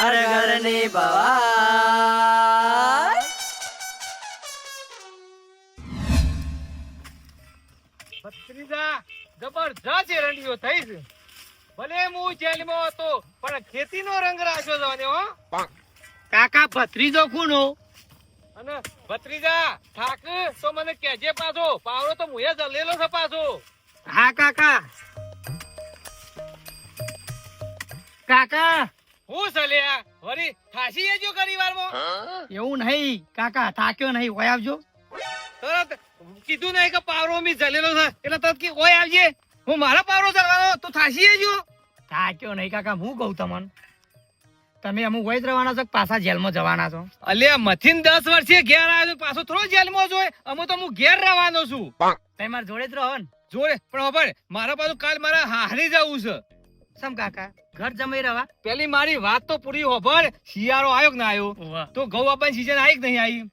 ઘર ઘરની ભવાઈ. ભત્રીજા જબરજસ્ત એરંડીઓ થઈ છે. ભલે હું જેલમાં હતો પણ ખેતીનો રંગ રાખ્યો હો. કાકા ભત્રીજો કોનો અને ભત્રીજા થાક? તો મને કેજે પાછો પાવડો તો મુએ જલેલો છે પાછો. હા કાકા. કાકા હું સલ્યા વળી ખાસી એજો ઘણી વારમાં એવું નહીં કાકા થાક્યો નહીં હોય આવજો. તરત કીધું નહીં કે પાવરો મી જલેલો છે એટલે તરત કે ઓય આવજે. હું મારા પાવરો જલવાનો તો થાસી એજો થાક્યો નહીં કાકા હું કહું તમને? તમે અમુક વય રહેવાના છો પાછા જેલમાં જવાના છો? અલ્યા મથીન દસ વર્ષે ઘેર આવ્યો છું, પાછો થોડો જેલમાં જોય અમે તો હું ઘેર રહેવાનો છું. તમે મારા જોડે જ રહો ને. જોડે પણ ખબર મારા પાછું કાલ મારા હારી જવું છે. સમ કાકા? ઘર જમાઈ રવા પેલી મારી વાત તો પૂરી હોભળ શિયાળો આવ્યો કે ના આવ્યો? તો ઘઉં આપવાની સીઝન આવી કે નહીં આવી?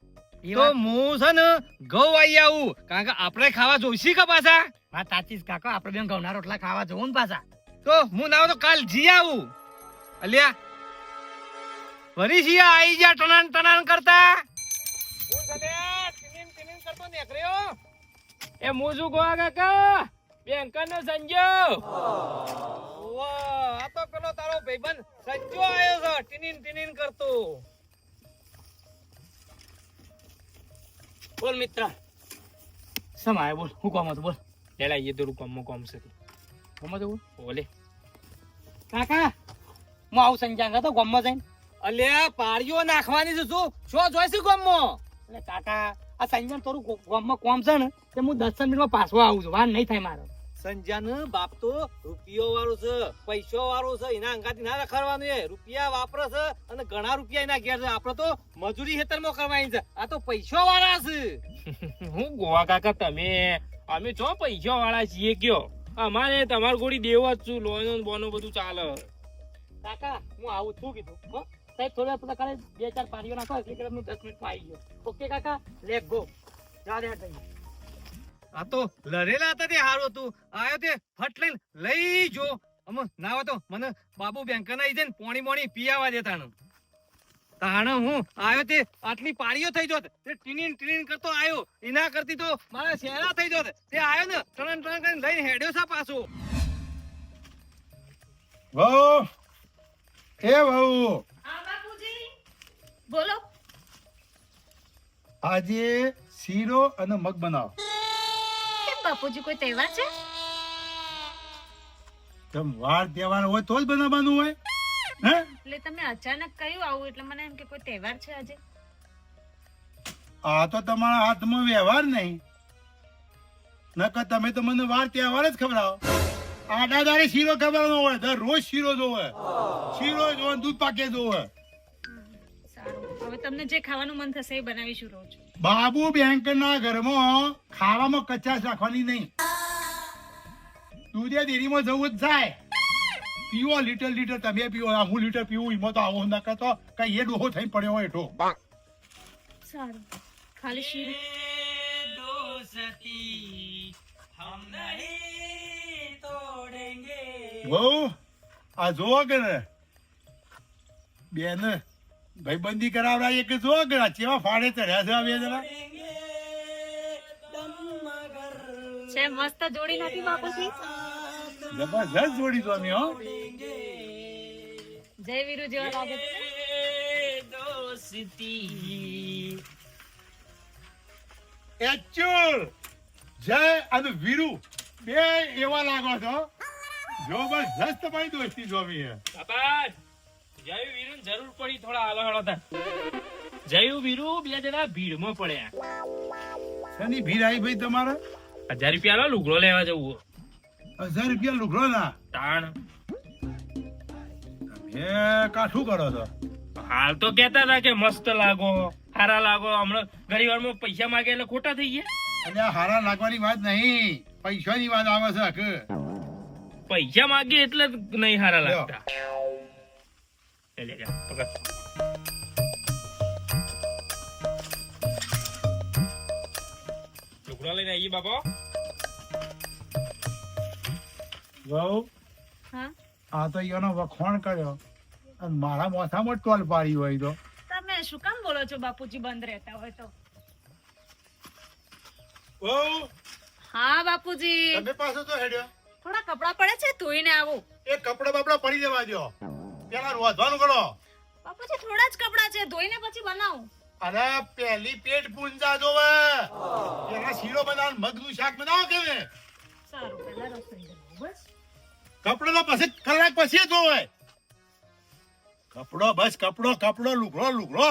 તો હું છે ને ઘઉં આવી આવું. કારણ કે આપણે ખાવા જોઈશી કે પાછા? વાત સાચી કાકા. આપણે બેન ઘઉંના રોટલા ખાવા જવું ને પાછા. તો હું ના તો કાલ જી આવું. અલ્યા. વરી શિયા આવી જા ટનાન ટનાન કરતા. એ મોજુ ગોવા કાકા. બેંકર નો સંજો. વાહ આ તો પેલો તારો ભાઈબંધ સંજો આવ્યો છે ટીનીન ટીનીન કરતો. બોલ મિત્ર. સમ આયો બોલ હું કોમ હતો? બોલ. લેલા ये तो કોમ કોમ છે. કોમ જવું ઓલે કાકા હું આવું સંજાંગ હતો ગામમાં જઈને. અલે પાળીઓ નાખવાની છે શું શું જોઈશું ગામમાં? એટલે કાકા આ સંજાન થોડું ગો- ગામમાં કોમ છે ને તે હું દસ મિનિટમાં પાછો આવું છું. વાર નહીં થાય મારો. સંજાન બાપ તો રૂપિયો વાળો છે પૈસો વાળો છે એના અંગાથી ના રખડવાનું એ. રૂપિયા વાપરે છે અને ઘણા રૂપિયા એના ઘેર છે. આપણે તો મજૂરી ખેતરમાં કરવાની છે. આ તો પૈસો વાળા છે. હું ગોવા કાકા તમે? અમે જો પૈસા વાળા છીએ કયો? અમારે તમારી ગોળી દેવો જ છું. લોન બોનો બધું ચાલે. કાકા હું આવું છું કીધું. સાહેબ થોડા પેલા કાલે બે ચાર પાણીઓ નાખો. એટલે દસ મિનિટમાં આવી ગયો. ઓકે કાકા લેટ ગો જા થઈ આ તો લરેલા હતા તે હારું હતું. આયો તે ફટ લઈને લઈ જો. અમ ના હોય તો મને બાબુ બેંક ના જઈને પોણી પોણી પીયાવા દેતા તાણે. હું આયો તે આટલી પાળીઓ થઈ જોત. તે ટીનીન ટીનીન કરતો આયો. એના કરતી તો મારા શેરા થઈ જોત. તે આયો ને ટણ ટણ કરીને લઈને હેડ્યો સા પાછો. વહુ. એ વહુ. હા બાપુજી. બોલો. આજે શીરો અને મગ બનાવો. બાપુજી કોઈ તહેવાર છે? તમ વાર તહેવાર હોય તો જ બનાવવાનું હોય. હે? એટલે તમે અચાનક કહ્યું આવું એટલે મને એમ કે કોઈ તહેવાર છે આજે? આ તો તમારા હાથમાં વ્યવહાર નહીં. નકર તમે તો મને વાર તહેવાર જ ખવડાવો. આડા દાડે શીરો ખવડાવવાનો હોય દર રોજ શીરો જોવે. શીરો જોવે દૂધ પાકે જોવે. સારું. હવે તમને જે ખાવાનું મન થશે એ બનાવીશું રોજ. બાબુ બેંક ના ઘરમાં ખાવામાં કચાશ રાખવાની નહીં. દૂધે ડેરીમાં જવું જ થાય પીવો લીટર લીટર તમે પીવો આ હું લીટર પીવું એમાં તો આવો ના કરતો. કઈ એ ડોહો થઈ પડ્યો હોય એઠો સારું. ખાલી શીર. આ જોગ કે ને બેન ભાઈબંધી કરાવડાવીએ કે કે ને ચેવા ફાડે ચડ્યા છે આ બે જણા? છે મસ્ત જોડી નથી બાપુજી? જબરજસ્ત જોડી તો અમે હો. જય વીરુ જેવા લાગે દોસ્તી એકચ્યુઅલ જય અને વીરુ બે એવા લાગો છો. જબરજસ્ત તમારી દોસ્તી જોવી હે બાપા જયું વીરુ જરૂર પડી થોડા હાલો હાલો તા જયુ વીરુ બે જણા ભીડમાં પડ્યા. શની ભીડ આવી ભાઈ તમારા? હજાર રૂપિયા લો લુગડો લેવા જવું. હજાર રૂપિયા લુગડો ના તાણ. તમે કાઠું કરો છો? હાલ તો કેતા હતા કે મસ્ત લાગો સારા લાગો. હમણાં ઘણી વારમાં પૈસા માંગે એટલે ખોટા થઈ ગયા. અને હારા લાગવાની વાત નહીં. પૈસાની વાત આવે છે પૈસા માંગે એટલે જ નહીં હારા. લાગતા. લે, લે, લે, પકડ. લુગડો લઈને આવીએ બાપા વહુ? હા? આ તો એનો વખોણ કર્યો. અને મારા મોથામાં ટોલ પાડી હોય તો. તમે શું કામ બોલો છો બાપુજી? બંધ રહેતા હોય તો. બહુ હા બાપુજી. તમે પાછો તો હેડ્યો. થોડા કપડા પડે છે ધોઈને આવું. એ કપડા બપડા પડી જવા દો પેલા રોધવાનું કરો. બાપુજી થોડા જ કપડા છે ધોઈને પછી બનાવું. અરે પેલી પેટ પૂંજા જોવે. પેલા શીરો બનાવ મગનું શાક બનાવો કે સારું પહેલા રસોઈ બસ. કપડો તો પછી કલાક પછી જ ધોવાય. કપડો બસ કપડો કપડો લુગડો લુગડો.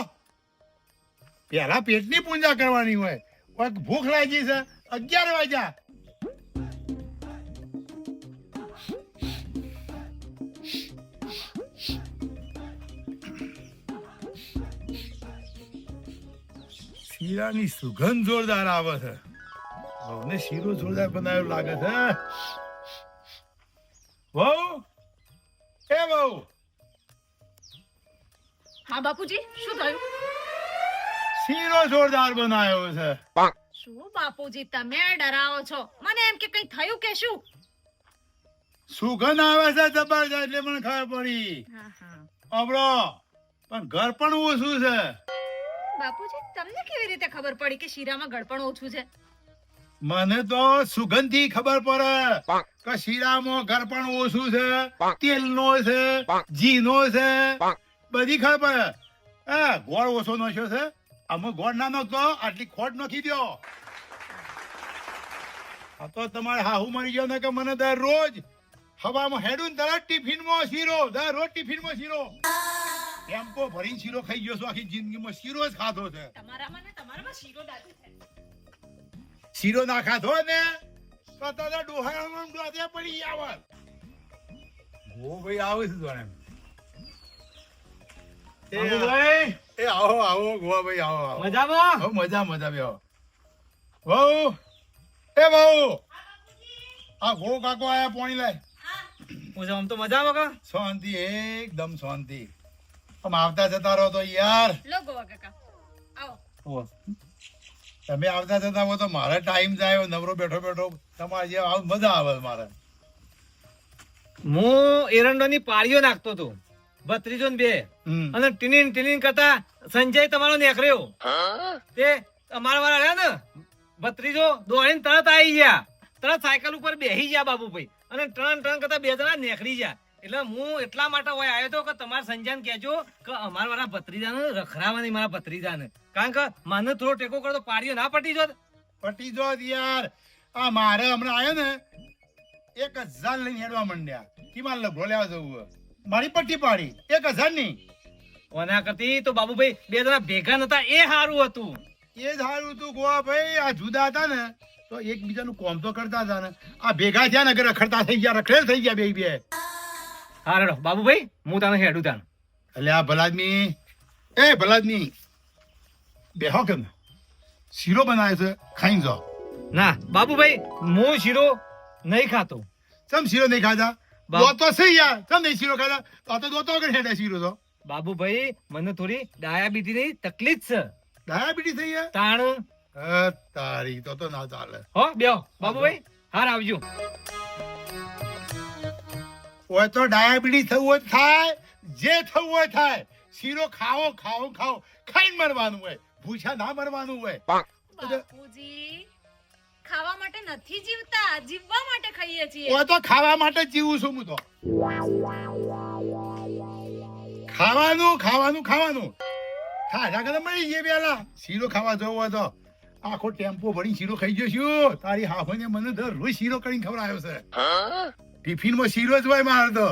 પેલા પેટની પૂજા કરવાની હોય. ભૂખ લાગી છે અગિયાર વાગ્યા. શીરાની સુગંધ જોરદાર આવે છે. હવે શીરો જોરદાર બનાવ્યો લાગે છે. વહુ? એ વહુ? હા બાપુજી શું થયું? શીરો જોરદાર બનાવ્યો છે. શું બાપુજી તમે ડરાવો છો? મને એમ કે કઈ થયું કે શું? સુગંધ આવે છે જબરજસ્ત એટલે મને ખબર પડી. હા હા. અબળો પણ ઘર પણ ઓછું છે. બાપુજી તમને કેવી રીતે ખબર પડી કે શીરામાં ગળપણ ઓછું છે? મને તો સુગંધી ખબર પડે કે શીરામાં ગળપણ ઓછું છે તેલનો છે ઘીનો છે. બધી ખબર પડે. હા ગોળ ઓછો નાખ્યો છે. આમાં ગોળ ના નાખતો આટલી ખોટ નાખી દો આ તો તમારે હાહુ મરી ગયો ને કે મને દરરોજ હવામાં હેડું ને તરત ટિફિનમાં શીરો દરરોજ ટિફિનમાં શીરો. ટેમ્પો ભરીને શીરો ખાઈ ગયો છું આખી જિંદગીમાં શીરો જ ખાધો છે. તમારામાં ને તમારામાં શીરો દાદુ છે. શીરો ના ખાધો ને તો તારા ડોહાણામાં ડોસે પડી આવે ગો ભાઈ આવે છે જોણે એ આવો આવો ગોવા ભાઈ આવો આવો. મજામાં? હો મજા મજા બે આવો. વહુ એ વહુ. આ ગો કાકો આયા પોણી લાય હું. આમ તો મજામાં કા? શાંતિ એકદમ શાંતિ. આમ આવતા જતા રહો તો યાર. લો ગોવા કાકા. આવો. તમે આવતા જતા હો તો મારે ટાઈમ જાય નવરો બેઠો બેઠો તમારે જે આવ મજા આવે મારે. હું એરંડોની પાળીઓ નાખતો હતો. બત્રીજો ને બે. અને ટીનીન ટીનીન કરતા સંજય તમારો નેકર્યો તે અમારા વાળા રહ્યા ને બત્રીજો દોડીને તરત આવી ગયા. તરત સાયકલ ઉપર બેસી ગયા બાબુભાઈ. અને ત્રણ ત્રણ કરતા બે જણા નેકળી ગયા. એટલે હું એટલા માટે હોય આવ્યો હતો કે તમારે સંજયને કહેજો કે અમારા મારા ભત્રીજાને રખડાવવાની મારા ભત્રીજાને. કારણ કે મને થોડો ટેકો કરતો પાડીઓ ના પટી જોત. પટી જોત યાર. આ મારે હમણાં આવ્યો ને એક હજાર લઈને હેડવા માંડ્યા. કે મારે લગડો લેવા જવું મારી પટ્ટી પાડી. એક હજારની. ઓના કરતી તો બાબુભાઈ બે જણા ભેગા નતા એ સારું હતું. એ જ હારું હતું ગોવા ભાઈ. આ જુદા હતા ને તો એકબીજાનું કોમ તો કરતા હતા ને. આ ભેગા થયા ને અગર રખડતા થઈ ગયા રખડેલ થઈ ગયા બે બે. હા રેડો. બાબુભાઈ હું તને હેડું તાન. એટલે આ ભલાદમી. એ ભલાદમી. બેહો કેમ? શીરો બનાવે છે ખાઈ જાઓ. ના બાબુભાઈ હું શીરો નહીં ખાતો. ચમ શીરો નહીં બા- દોતો છે યાર. ચમ નહીં શીરો ખાધા? તો તો દોતો વગર હેડે શીરો તો. બાબુભાઈ મને થોડી ડાયાબિટીસની તકલીફ છે. ડાયાબિટીસ થઈ ગયા? તાણ. તારી તો તો ના ચાલે. હો બેહો. બાબુભાઈ હાર આવજો. હોય તો ડાયાબિટીસ થવું હોય થાય જે થવું હોય થાય. શીરો ખાવો ખાવો ખાવો ખાઈને મરવાનું હોય. ભૂછા ના મરવાનું હોય. બાપુજી ખાવા માટે નથી જીવતા જીવવા માટે ખાઈએ છીએ. તો ખાવા માટે જીવું છું હું તો. ખાવાનું ખાવાનું ખાવાનું. ખાધા કરતા મળી ગયે પેલા. શીરો ખાવા જવો હોય તો. આખો ટેમ્પો ભરી શીરો ખાઈ ગયો છું. તારી હાફને મને દરરોજ શીરો કરીને ખવડાવ્યો છે. ટિફિનમાં શીરો જ હોય મારે તો.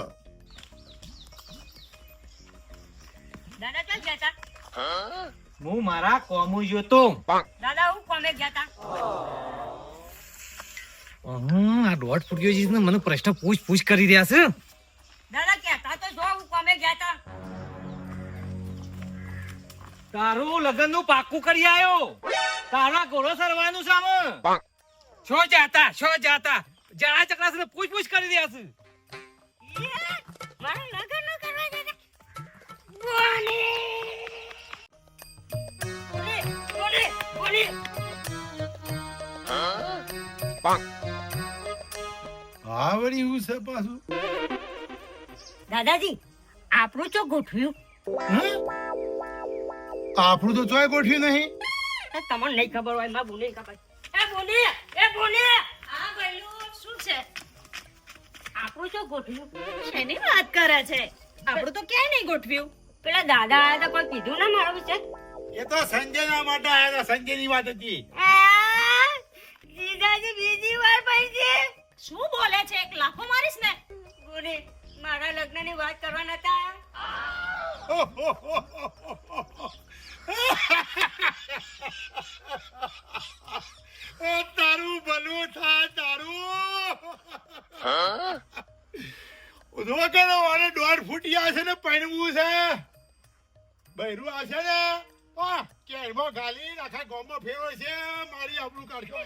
દાદા ચાલ ગયા તા? હું મારા કોમુ જોતો દાદા હું કોમે ગયા હતા હમ, આ દોઢ ફૂટ્યો છે ને મને પ્રશ્ન પૂછ પૂછ કરી રહ્યા છે. દાદા કહેતા તો જો હું કોમે ગયા હતા તારું લગ્નનું પાકું કરી આવ્યો તારા ઘોડો સરવાનું છે છો શો જાતા શો જાતા. જણા ચકડા છે ને પૂછ પૂછ કરી રહ્યા છે. મારે લગન ન કરવા ગયા બોલે. બોલે બોલે હા છે પાછું? દાદાજી આપણું ચો ગોઠવ્યું? આપણું તો ચોય ગોઠવ્યું નહીં. એ તમને નહીં ખબર હોયમાં બોલી ખબર. એ બોલી એ બોલી ગોઠવ્યું. શેની વાત કરે છે? આપણું તો ક્યાંય નહીં ગોઠવ્યું. પેલા દાદા આયા તા કોઈ કીધું ના મારું છે એ તો સંજયના માટે આવ્યા હતા સંજયની વાત હતી. જીજાજી બીજી વાર પૈસી. શું બોલે છે? એક લાફો મારીશ ને. બોલી મારા લગ્નની વાત કરવા નતા ઓ તારું ભલું થાય તારું. કરો દોઢ ફૂટિયા છે ને પૈણવું છે. બૈરું આવશે ને? આ કેરમાં ગાલી આખા ગામમાં ફેરો છે. મારી આપણું કાઢ્યો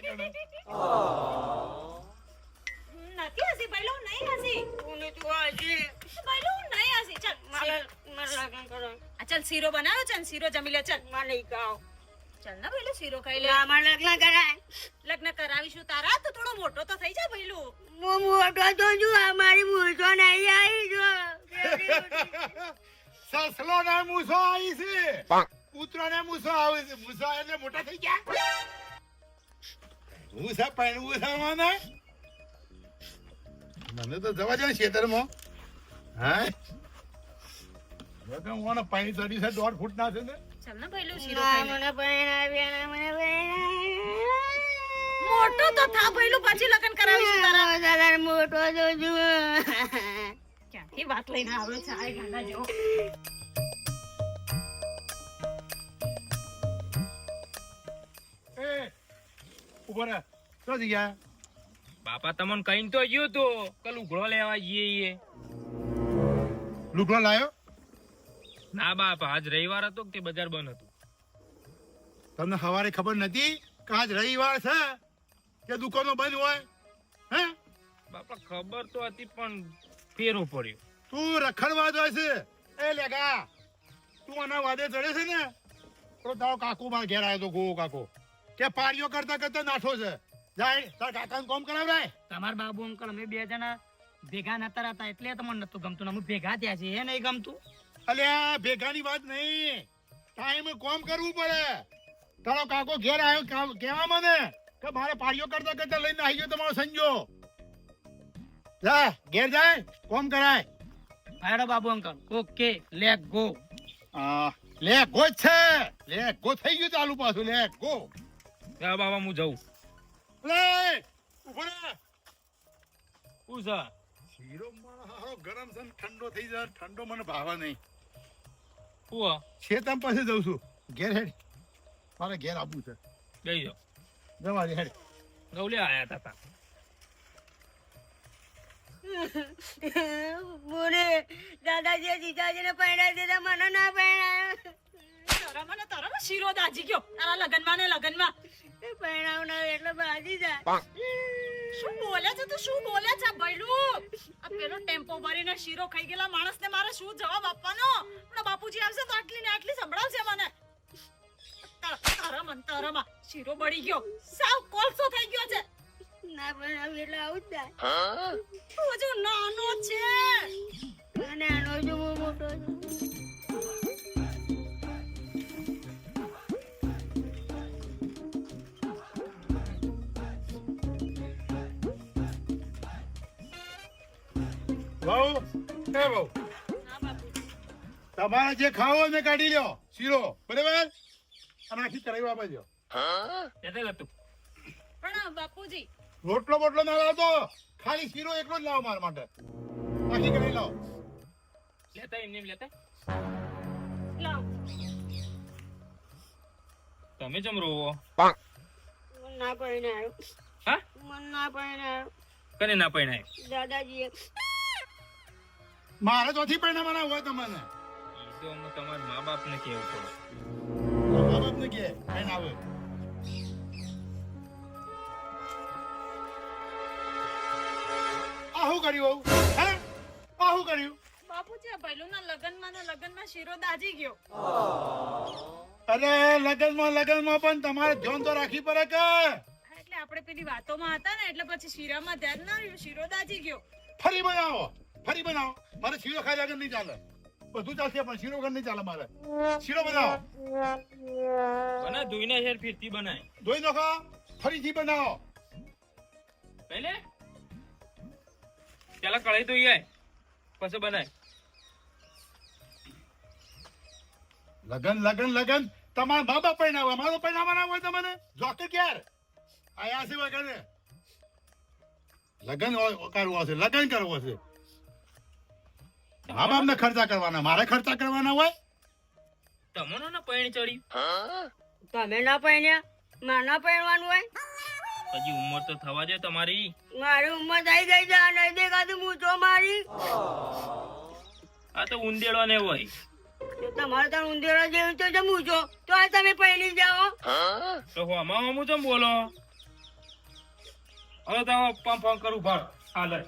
નથી હસી ભૈલું નહીં હસી. બોલી તું હજી? ભૈલું નહીં હસી. ચાલ મારા મારા લગ્ન કરો. આ ચલ શીરો બનાવ્યો ચલ શીરો જમી લે ચલ. માં નહીં ખાઓ ચાલ ના ભૈલું શીરો ખાઈ લે. અમારા લગ્ન કરાય. લગ્ન કરાવીશું તારા? તો થોડો મોટો તો થઈ જા ભૈલું હું મોટો તો છું અમારી મૂછો નહીં આવી જો. સસલો ને મૂસો આવી છે. કૂતરો ને મૂસો આવી છે. મૂછો એટલે મોટા થઈ ગયા. મૂસા પૈણવું છે મને મને તો જવા જાય ખેતરમાં. હા? પાણી ચડી છે દોઢ ફૂટ ના છે ને. ચાલ ને શીરો ખાઈ મને મોટો તો થા ભૈલું પછી લગન કરાવીશું તારા. દાદા મોટો તો ક્યાંથી વાત લઈને આવે છે? આ ગાંડા જેવો. એ ઊભો રહે તો જગ્યા બાપા તમને કઈ તો ગયો તો કે લુગડો લેવા જઈએ. લુગડો લાયો? ના બાપ આજ રવિવાર હતો કે તે બજાર બંધ હતું? તમને સવારે ખબર નથી કે આજ રવિવાર છે કે દુકાનો બંધ હોય? હે? બાપા ખબર તો હતી પણ ફેરો પડ્યો. તું રખડવા જાય છે. એ લેગા તું આના વાદે ચડે છે ને તો તારો કાકુ માર ઘેર આવ્યો તો ગો કાકો. કે પાડીઓ કરતા કરતા નાઠો છે. જાય તાર કાકાને કોમ કરાવરાય? તમારા બાબુ અંકલ અમે બે જણા ભેગા નતા રહેતા એટલે તમને નતું ગમતું અમે ભેગા થયા છે એ નહીં ગમતું? અલ્યા ભેગાની વાત નહીં. ટાઈમે કોમ કરવું પડે. તારો કાકો ઘેર આવ્યો કેવા મને કે મારે પારીઓ કરતા કરતા લઈને આવી ગયો તમારો સંજો. જા ઘેર જાય કોમ કરાય. હાડો Babu uncle. Okay let go. આ લે ગો છે. લે ગો થઈ ગયું ચાલુ પાછું લે ગો. હા બાબા હું જઉં. લે ઊભો રે. ઉસા શીરો મારો ગરમ છે ઠંડો થઈ જાય ઠંડો મને ભાવે નહીં. શું શેતમ પાસે જઉં છું. ઘેર હેડ. મારે ઘેર આવવું છે. જઈ જાઓ. જવા દે હેડ. ગૌલે આયા હતા તા. બોલે દાદાજી જીજાજી ને પરણાવી દીધા મને ના પરણાવ્યા તારા મને તારા શીરો દાજી ગયો. તારા લગનમાં ને લગનમાં. પરણાવનાર એટલે બાજી જાય. શું બોલે છે? તું શું બોલે છે? ભૈલું આ પેલો ટેમ્પો ભરીને શીરો ખાઈ ગયેલા માણસને મારે શું જવાબ આપવાનો? પણ બાપુજી આવશે તો આટલી ને આટલી સંભળાવશે મને. તારા મન તારામાં શીરો બળી ગયો. સાવ કોલસો થઈ ગયો છે. ના પરણાવી એટલે આવું જ થાય હજુ નાનો છે. નાનો જો મોટો છું. બહુ એ બહુ. તમારે જે ખાવો ને કાઢી લ્યો શીરો. બરાબર? અને આખી કરાવી જતું. પણ બાપુજી. રોટલો બોટલો ના લાવતો. ખાલી શીરો એકલો જ લાવો મારા માટે. આખી કરી લાવો. લેતા એમને લેતા? લાવ. તમે જમ રોવો. ના પરણાવ્યો હા? મન ના પરણાવ્યો કને ના પૈણાય દાદાજીએ મારે ચોથી પરિણામ હોય તમને. તો હું તમારા મા બાપ ને કેવું પડે મા બાપને કે કઈ આવે. આ શું કર્યું હે? આ કર્યું? બાપુજી આ ભૈલુના લગનમાં ને લગનમાં શીરો દાજી ગયો. અરે લગનમાં લગનમાં પણ તમારે ધ્યાન તો રાખી પડે કે? એટલે આપણે પેલી વાતોમાં હતા ને એટલે પછી શીરામાં ધ્યાન ના રહ્યું શીરો દાજી ગયો. ફરી બનાવો ફરી બનાવો. મારે શીરો ખાઈ આગળ નહીં ચાલે. બધું ચાલશે પણ શીરો વગર નહીં ચાલે મારે. શીરો બનાવો. બના ધોઈને શેર ફીરતી બનાય. ધોઈ નાખો. ફરીથી બનાવો. પહેલે? પેલા કઢાઈ ધોઈ આય. પછી બનાય. લગન લગન લગન. તમારા મા બાપ મારો અમારો પહેરાવાના હોય તમને? જોકે ક્યાર? આયા છે વગર લગન કરવું કરવો છે લગન કરવો છે મા બાપને ખર્ચા કરવાના મારે ખર્ચા કરવાના હોય? તમને ને પૈણી ચડી તમે ના પૈણ્યા મારે ના પહેરવાનું હોય? હજી ઉંમર તો થવા દે તમારી. મારી ઉંમર થઈ ગઈ છે નહીં દેખાતું હું તો મારી. આ તો ઉંદેડો ને હોય તમારે ત્યાં ઉંદેડો જેવું તો જમું છો. તો આ તમે પહેરી જાઓ. તો હોમાં હોમું તો બોલો? હવે તમે પંપ કરું ભાર હાલે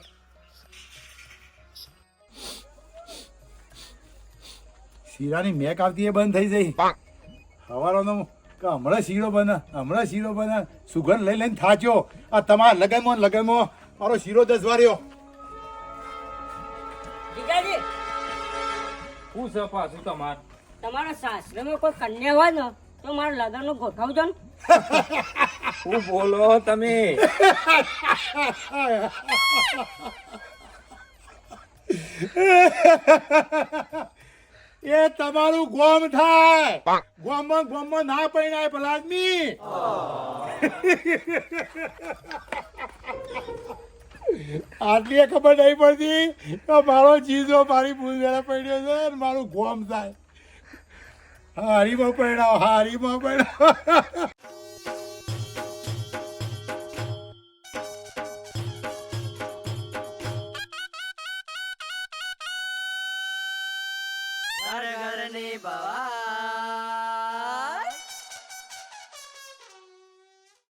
શીરાની મેક આવતી એ બંધ થઈ જઈ. હવારોનો કે હમણાં શીરો બને હમણાં શીરો બને સુગંધ લઈ લઈને થાચ્યો. આ તમારા લગનમાં લગનમાં મારો શીરો દસવાર્યો શું છે પાછું તમાર? તમારા સાસરામાં કોઈ કન્યા હોય ને તો મારા લગ્નનું ગોઠવજો ને. શું બોલો તમે? એ તમારું ગોમ થાય. ગોમમાં ગોમમાં ના પૈણાય ભલા આદમી. આટલી ખબર નહીં પડતી તો મારો જીજો મારી ભૂલ વેળા પડ્યો છે ને મારું ગોમ થાય. હારીમાં પૈણાવ હારીમાં પૈણાવ